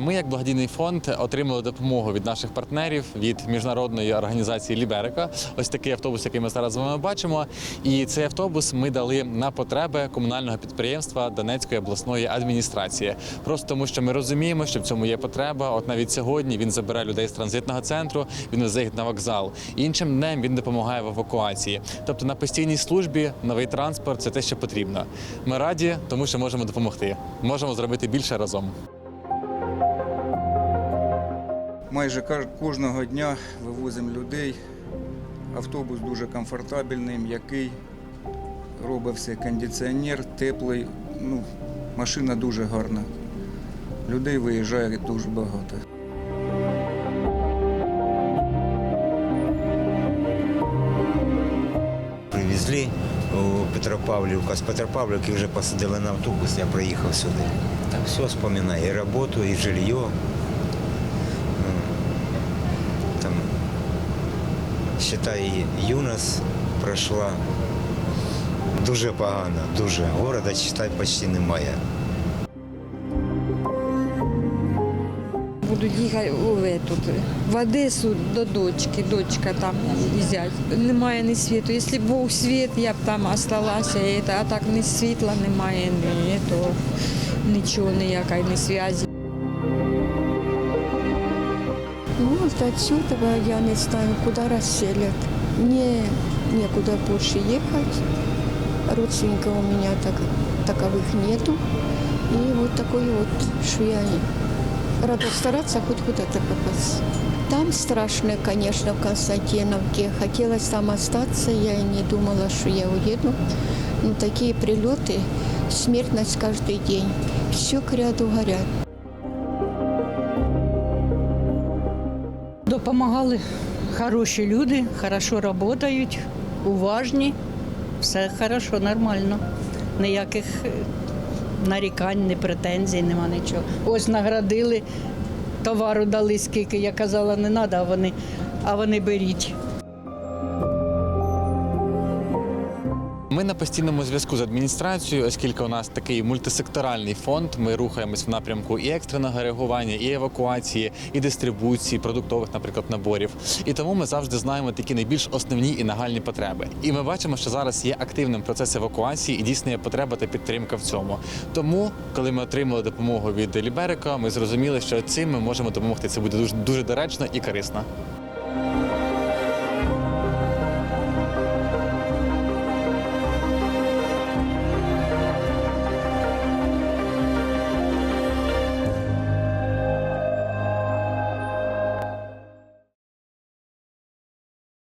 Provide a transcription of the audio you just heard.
Ми, як благодійний фонд, отримали допомогу від наших партнерів від міжнародної організації Ліберика. Ось такий автобус, який ми зараз з вами бачимо. І цей автобус ми дали на потреби комунального підприємства Донецької обласної адміністрації. Просто тому, що ми розуміємо, що в цьому є потреба. От навіть сьогодні він забирає людей з транзитного центру, він везе їх на вокзал. Іншим днем він допомагає в евакуації. Тобто на постійній службі новий транспорт це те, що потрібно. Ми раді, тому що можемо допомогти. Можемо зробити більше разом. Майже кожного дня вивозимо людей. Автобус дуже комфортабельний, м'який, робить все кондиціонер, теплий. Ну, машина дуже гарна. Людей виїжджає дуже багато. Привезли у Петропавлівка. З Петропавлівки вже посадили на автобус, я приїхав сюди. Так все вспоминаю. І роботу, і жилье. М, Там, считай, юность пройшла. Дуже погано, дуже. Города, считай, почти немає. Буду їхати тут, в Одесу до дочки, дочка там взяти. Немає ні світу. Якщо був світ, я б там осталася, а так ні світла немає, ні, то нічого, ніякої ні зв'язі. Вот отсюда я не знаю, куда расселят. Мне некуда больше ехать. Родственников у меня так, таковых нету. И вот такой вот, что я рада стараться хоть куда-то попасть. Там страшно, конечно, в Константиновке. Хотелось там остаться, я и не думала, что я уеду. Но такие прилеты, смертность каждый день. Все к ряду горят. Допомагали хороші люди, хорошо працюють, уважні, все хорошо, нормально. Ніяких е, нарікань, ні претензій, нема нічого. Ось наградили, товару дали скільки. Я казала, не треба, а вони, а вони беріть. Ми на постійному зв'язку з адміністрацією, оскільки у нас такий мультисекторальний фонд. Ми рухаємось в напрямку і екстреного реагування, і евакуації, і дистрибуції продуктових, наприклад, наборів. І тому ми завжди знаємо такі найбільш основні і нагальні потреби. І ми бачимо, що зараз є активним процес евакуації і дійсно є потреба та підтримка в цьому. Тому, коли ми отримали допомогу від Ліберика, ми зрозуміли, що цим ми можемо допомогти. Це буде дуже дуже доречно і корисно.